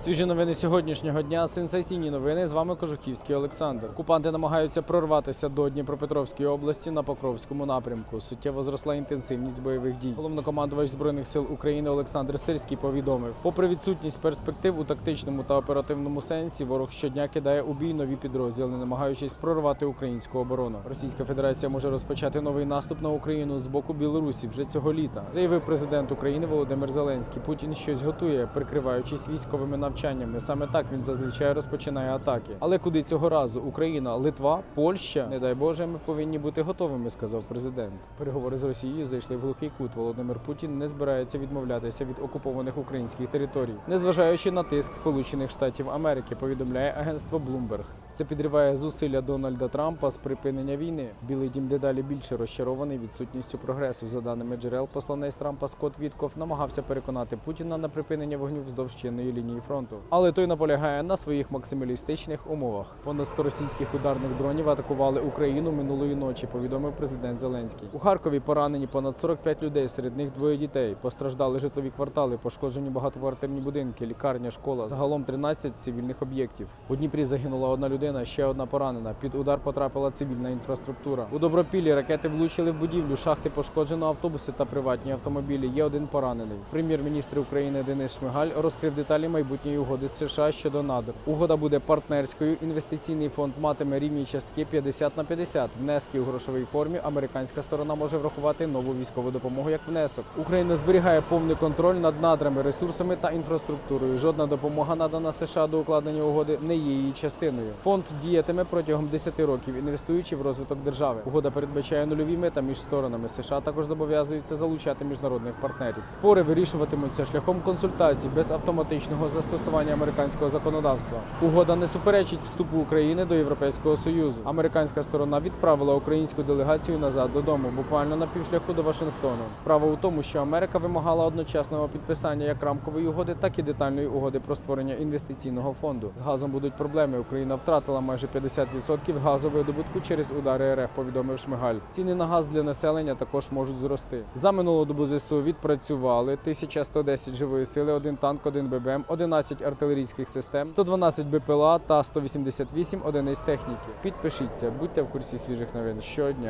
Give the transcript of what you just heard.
Свіжі новини сьогоднішнього дня. Сенсаційні новини. З вами Кожухівський Олександр. Окупанти намагаються прорватися до Дніпропетровської області на Покровському напрямку. Суттєво зросла інтенсивність бойових дій. Головнокомандувач збройних сил України Олександр Сирський повідомив: попри відсутність перспектив у тактичному та оперативному сенсі, ворог щодня кидає у бій нові підрозділи, намагаючись прорвати українську оборону. Російська Федерація може розпочати новий наступ на Україну з боку Білорусі вже цього літа, заявив президент України Володимир Зеленський. Путін щось готує, прикриваючись військовими навчаннями. Саме так він зазвичай розпочинає атаки. Але куди цього разу Україна, Литва, Польща? Не дай Боже, ми повинні бути готовими, сказав президент. Переговори з Росією зайшли в глухий кут. Володимир Путін не збирається відмовлятися від окупованих українських територій, незважаючи на тиск Сполучених Штатів Америки. Повідомляє агентство Bloomberg. Це підриває зусилля Дональда Трампа з припинення війни. Білий дім дедалі більше розчарований відсутністю прогресу. За даними джерел, посланець Трампа Скотт Вітков намагався переконати Путіна на припинення вогню вздовж чинної лінії фронту. Але той наполягає на своїх максималістичних умовах. Понад 100 російських ударних дронів атакували Україну минулої ночі. Повідомив президент Зеленський. У Харкові поранені понад 45 людей, серед них двоє дітей. Постраждали житлові квартали, пошкоджені багатоквартирні будинки, лікарня, школа. Загалом 13 цивільних об'єктів. У Дніпрі загинула одна людина, ще одна поранена. Під удар потрапила цивільна інфраструктура. У Добропіллі ракети влучили в будівлю, шахти пошкоджено автобуси та приватні автомобілі. Є один поранений. Прем'єр-міністр України Денис Шмигаль розкрив деталі майбутньої угоди з США щодо надр. Угода буде партнерською. Інвестиційний фонд матиме рівні частки 50 на 50. Внески у грошовій формі. Американська сторона може врахувати нову військову допомогу як внесок. Україна зберігає повний контроль над надрами, ресурсами та інфраструктурою. Жодна допомога надана США до укладення угоди не є її частиною. Фонд діятиме протягом 10 років, інвестуючи в розвиток держави. Угода передбачає нульові мета між сторонами. США також зобов'язуються залучати міжнародних партнерів. Спори вирішуватимуться шляхом консультацій без автоматичного застосування американського законодавства. Угода не суперечить вступу України до Європейського союзу. Американська сторона відправила українську делегацію назад додому, буквально на півшляху до Вашингтону. Справа у тому, що Америка вимагала одночасного підписання як рамкової угоди, так і детальної угоди про створення інвестиційного фонду. З газом будуть проблеми. Україна втратила майже 50% газової добутку через удари РФ. Повідомив Шмигаль. Ціни на газ для населення також можуть зрости. За минулу добу ЗСУ відпрацювали 1110 живої сили, один танк, один ББМ, 11 артилерійських систем, 112 БПЛА та 188 одиниць техніки. Підпишіться, будьте в курсі свіжих новин щодня.